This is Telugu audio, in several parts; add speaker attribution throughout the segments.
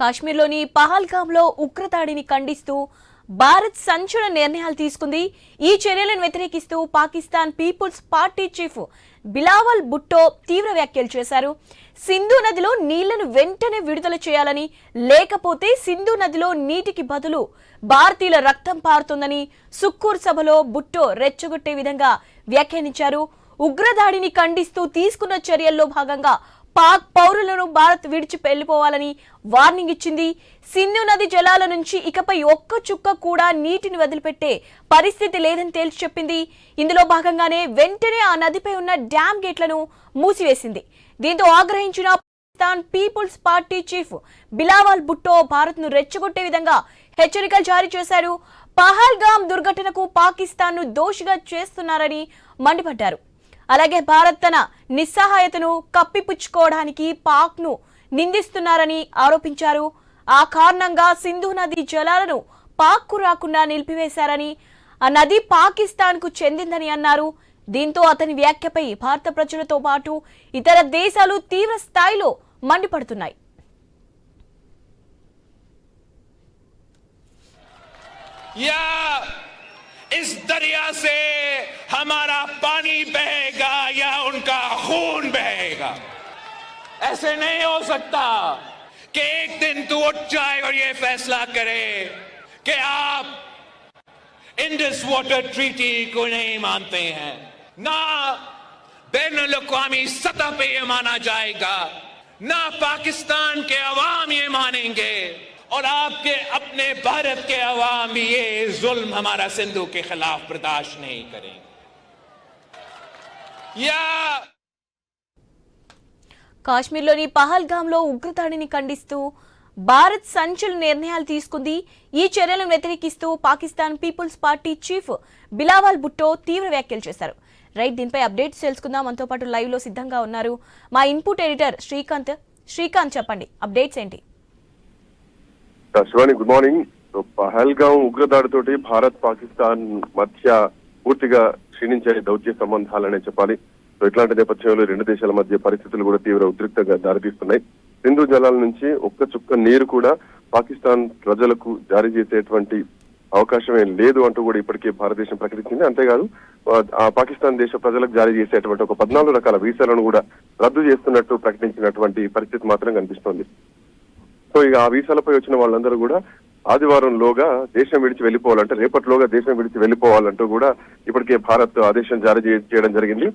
Speaker 1: కాశ్మీర్లోని పహల్గామ్లో ఉగ్రదాడిని ఖండిస్తూ భారత్ సంచలన నిర్ణయాలు తీసుకుంది. ఈ చర్యలను వ్యతిరేకిస్తూ Pakistan peoples party chief Bilawal Bhutto తీవ్ర వ్యాఖ్యలు చేశారు. సింధు నదిలో నీళ్ళను వెంటనే విడుదల చేయాలని లేకపోతే సింధు నదిలో నీటికి బదులు భారతీయుల రక్తం పారుతుందని సుక్కూర్ సభలో భుట్టో రెచ్చగొట్టే విధంగా వ్యాఖ్యానించారు. ఉగ్రదాడిని ఖండిస్తూ తీసుకున్న చర్యల్లో భాగంగా పాక్ పౌరులను భారత్ విడిచి వెళ్ళిపోవాలని వార్నింగ్ ఇచ్చింది. సింధు నది జలాల నుంచి ఇకపై ఒక్క చుక్క కూడా నీటిని వదిలిపెట్టే పరిస్థితి లేదని తేల్చి చెప్పింది. ఇందులో భాగంగానే వెంటనే ఆ నదిపై ఉన్న డ్యామ్ గేట్లను మూసివేసింది. దీంతో ఆగ్రహించిన Pakistan peoples party chief Bilawal Bhutto భారత్ను రెచ్చగొట్టే విధంగా హెచ్చరికలు జారీ చేశారు. పహల్గామ్ దుర్ఘటనకు పాకిస్తాన్ను దోషిగా చేస్తున్నారని మండిపడ్డారు. అలాగే భారత్ తన నిస్సహాయతను కప్పిపుచ్చుకోవడానికి పాక్ ను నిందిస్తున్నారని ఆరోపించారు ఆ కారణంగా సింధు నది జలాలను పాక్ కు రాకుండా నిలిపివేశారని ఆ నది పాకిస్తాన్ కు చెందిందని అన్నారు దీంతో అతని వ్యాఖ్యపై భారత ప్రజలతో పాటు ఇతర దేశాలు తీవ్ర స్థాయిలో మండిపడుతున్నాయి
Speaker 2: या इस दरिया से हमारा पानी बहेगा या उनका खून बहेगा? ऐसे नहीं हो सकता कि एक दिन तू उठ जाए और ये फैसला करे कि आप इंडस वाटर ट्रीटी को नहीं मानते हैं। ना बैन अवी सतह पे ये माना जाएगा, ना पाकिस्तान के अवाम ये मानेंगे और आपके अपने भारत के अवाम ये जुल्म हमारा सिंधु के खिलाफ बर्दाश्त नहीं करेंगे। या
Speaker 1: కాశ్మీర్లోని పహల్గామ్లో ఉగ్రదాడిని ఖండిస్తూ భారత్ సంచలన నిర్ణయాలు తీసుకుంది. ఈ చర్యలను వ్యతిరేకిస్తూ Pakistan peoples party chief Bilawal Bhutto తీవ్ర వ్యాఖ్యలు చేశారు. రైట్ దీనిపై అప్డేట్స్ తెలుసుకుందాం. మనతో పాటు లైవ్లో సిద్ధంగా ఉన్నారు మా ఇన్పుట్ ఎడిటర్ శ్రీకాంత్. శ్రీకాంత్ చెప్పండి. అప్డేట్స్ ఏంటి?
Speaker 3: Shivani good morning. పహల్గాం ఉగ్రదాడితోటి భారత్ పాకిస్తాన్ మధ్య పూర్తిగా క్షీణించే దౌత్య సంబంధాలనే చెప్పాలి. సో ఇట్లాంటి నేపథ్యంలో రెండు దేశాల మధ్య పరిస్థితులు కూడా తీవ్ర ఉద్రిక్తంగా దారితీస్తున్నాయి. సింధు జలాల నుంచి ఒక్క చుక్క నీరు కూడా పాకిస్తాన్ ప్రజలకు జారీ చేసేటువంటి అవకాశమే లేదు అంటూ కూడా ఇప్పటికే భారతదేశం ప్రకటించింది. అంతేకాదు ఆ పాకిస్తాన్ దేశ ప్రజలకు జారీ చేసేటువంటి ఒక పద్నాలుగు రకాల వీసాలను కూడా రద్దు చేస్తున్నట్టు ప్రకటించినటువంటి పరిస్థితి మాత్రం కనిపిస్తోంది. సో ఇక ఆ వీసాలపై వచ్చిన వాళ్ళందరూ కూడా ఆదివారంలోగా దేశం విడిచి వెళ్ళిపోవాలంటే రేపటిలోగా దేశం విడిచి వెళ్ళిపోవాలంటూ కూడా ఇప్పటికే భారత్ ఆదేశం జారీ చేయడం జరిగింది.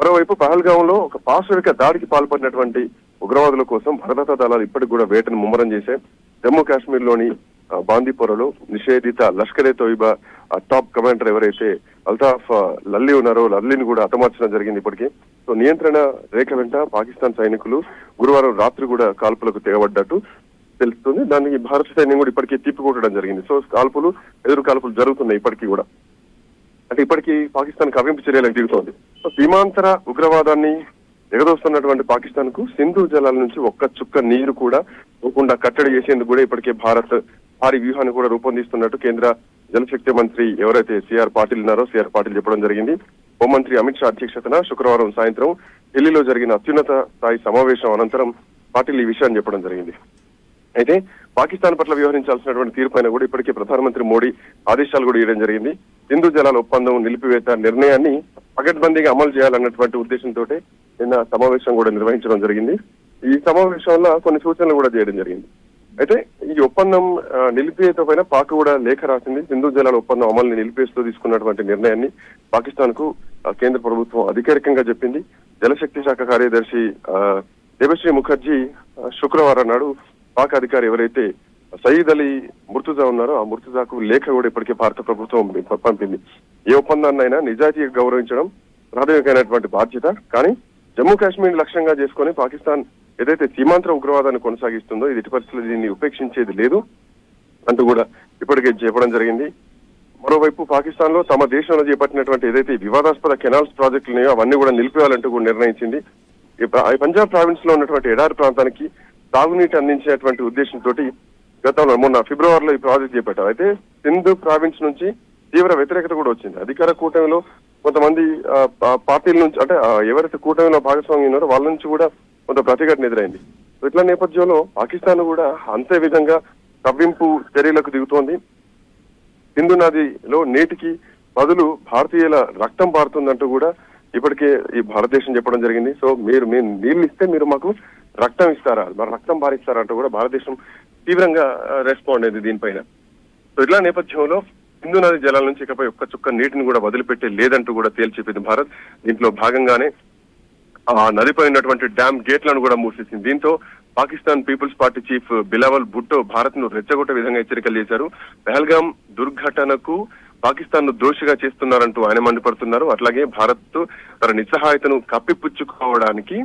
Speaker 3: మరోవైపు పహల్గాంలో ఒక పాశవిక దాడికి పాల్పడినటువంటి ఉగ్రవాదుల కోసం భద్రతా దళాలు ఇప్పటికి కూడా వేటను ముమ్మరం చేశాయి. జమ్మూ కాశ్మీర్లోని బాందీపోరలో నిషేధిత లష్కరే తోయిబా టాప్ కమాండర్ ఎవరైతే అల్తాఫ్ లల్లీ ఉన్నారో లల్లీని కూడా హతమార్చడం జరిగింది ఇప్పటికీ. సో నియంత్రణ రేఖ వెంట పాకిస్తాన్ సైనికులు గురువారం రాత్రి కూడా కాల్పులకు తెగబడ్డట్టు తెలుస్తుంది. దానికి భారత సైన్యం కూడా ఇప్పటికే తిప్పికొట్టడం జరిగింది. సో కాల్పులు ఎదురు కాల్పులు జరుగుతున్నాయి ఇప్పటికీ కూడా. అంటే ఇప్పటికీ పాకిస్తాన్ కవింపు చర్యలకు దిగుతోంది. సీమాంతర ఉగ్రవాదాన్ని ఎగదోస్తున్నటువంటి పాకిస్తాన్కు సింధు జలాల నుంచి ఒక్క చుక్క నీరు కూడా పోకుండా కట్టడి చేసేందుకు కూడా ఇప్పటికే భారత్ భారీ వ్యూహాన్ని కూడా రూపొందిస్తున్నట్టు కేంద్ర జలశక్తి మంత్రి ఎవరైతే సిఆర్ పాటిల్ ఉన్నారో సిఆర్ పాటిల్ చెప్పడం జరిగింది. హోంమంత్రి అమిత్ షా అధ్యక్షతన శుక్రవారం సాయంత్రం ఢిల్లీలో జరిగిన అత్యున్నత స్థాయి సమావేశం అనంతరం పాటిల్ ఈ విషయాన్ని చెప్పడం జరిగింది. అయితే పాకిస్తాన్ పట్ల వ్యవహరించాల్సినటువంటి తీరుపైన కూడా ఇప్పటికే ప్రధానమంత్రి మోడీ ఆదేశాలు కూడా ఇవ్వడం జరిగింది. సింధు జలాల ఒప్పందం నిలిపివేత నిర్ణయాన్ని పకడ్బందీగా అమలు చేయాలన్నటువంటి ఉద్దేశంతో నిన్న సమావేశం కూడా నిర్వహించడం జరిగింది. ఈ సమావేశంలో కొన్ని సూచనలు కూడా చేయడం జరిగింది. అయితే ఈ ఒప్పందం నిలిపివేత పైన పాక్ కూడా లేఖ రాసింది. సింధు జలాల ఒప్పందం అమలుని నిలిపేస్తూ తీసుకున్నటువంటి నిర్ణయాన్ని పాకిస్తాన్కు కేంద్ర ప్రభుత్వం అధికారికంగా చెప్పింది. జలశక్తి శాఖ కార్యదర్శి దేవశ్రీ ముఖర్జీ శుక్రవారం నాడు పాక్ అధికారి ఎవరైతే సయీద్ అలీ ముర్తుజా ఉన్నారో ఆ ముర్తుజాకు లేఖ కూడా ఇప్పటికే భారత ప్రభుత్వం పంపింది. ఏ ఒప్పందాన్నైనా నిజాయితీగా గౌరవించడం ప్రాథమికమైనటువంటి బాధ్యత. కానీ జమ్మూ కాశ్మీర్ లక్ష్యంగా చేసుకొని పాకిస్తాన్ ఏదైతే సీమాంతర ఉగ్రవాదాన్ని కొనసాగిస్తుందో ఇది పరిస్థితులు దీన్ని ఉపేక్షించేది లేదు అంటూ కూడా ఇప్పటికే చెప్పడం జరిగింది. మరోవైపు పాకిస్తాన్లో తమ దేశంలో చేపట్టినటువంటి ఏదైతే వివాదాస్పద కెనాల్స్ ప్రాజెక్టులు ఉన్నాయో అవన్నీ కూడా నిలిపేయాలంటూ కూడా నిర్ణయించింది. పంజాబ్ ప్రావిన్స్లో ఉన్నటువంటి ఎడారి ప్రాంతానికి తాగునీటి అందించేటువంటి ఉద్దేశంతో గతంలో మొన్న ఫిబ్రవరిలో ఈ ప్రాజెక్ట్ చేపట్టారు. అయితే సింధు ప్రావిన్స్ నుంచి తీవ్ర వ్యతిరేకత కూడా వచ్చింది. అధికార కూటమిలో కొంతమంది పార్టీల నుంచి అంటే ఎవరైతే కూటమిలో భాగస్వామ్యం ఉన్నారో వాళ్ళ నుంచి కూడా కొంత ప్రతిఘటన ఎదురైంది. ఇట్లా నేపథ్యంలో పాకిస్తాన్ కూడా అంతే విధంగా కవ్వింపు చర్యలకు దిగుతోంది. సింధు నదిలో నేటికి బదులు భారతీయుల రక్తం పారుతుందంటూ కూడా ఇప్పటికే ఈ భారతదేశం చెప్పడం జరిగింది. సో మీరు మేము నీళ్ళు ఇస్తే మీరు మాకు రక్తం ఇస్తారా? మరి రక్తం భారిస్తారా అంటూ కూడా భారతదేశం తీవ్రంగా రెస్పాండ్ అయింది దీనిపైన. సో ఇట్లా నేపథ్యంలో సింధు నది జలాల నుంచి ఇకపై ఒక్క చుక్క నీటిని కూడా వదిలిపెట్టే లేదంటూ కూడా తేల్చెప్పింది భారత్. దీంట్లో భాగంగానే ఆ నదిపై ఉన్నటువంటి డ్యామ్ గేట్లను కూడా మూసేసింది. దీంతో Pakistan peoples party chief Bilawal Bhutto భారత్ను రెచ్చగొట్టే విధంగా హెచ్చరికలు చేశారు. పహల్గాం దుర్ఘటనకు పాకిస్తాన్ను దోషిగా చేస్తున్నారంటూ ఆయన మండిపడుతున్నారు. అట్లాగే భారత్ తన నిస్సహాయతను కప్పిపుచ్చుకోవడానికి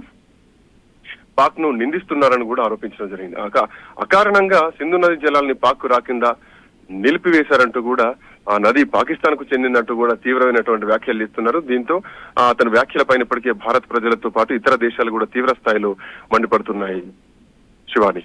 Speaker 3: పాక్ను నిందిస్తున్నారని కూడా ఆరోపించడం జరిగింది. అకారణంగా సింధు నది జలాల్ని పాక్ రాకింద నిలిపివేశారంటూ కూడా ఆ నది పాకిస్తాన్కు చెందినట్టు కూడా తీవ్రమైనటువంటి వ్యాఖ్యలు ఇస్తున్నారు. దీంతో ఆ, అతని వ్యాఖ్యలపైన ఇప్పటికే భారత్ ప్రజలతో పాటు ఇతర దేశాలు కూడా తీవ్ర స్థాయిలో మండిపడుతున్నాయి. శివాని.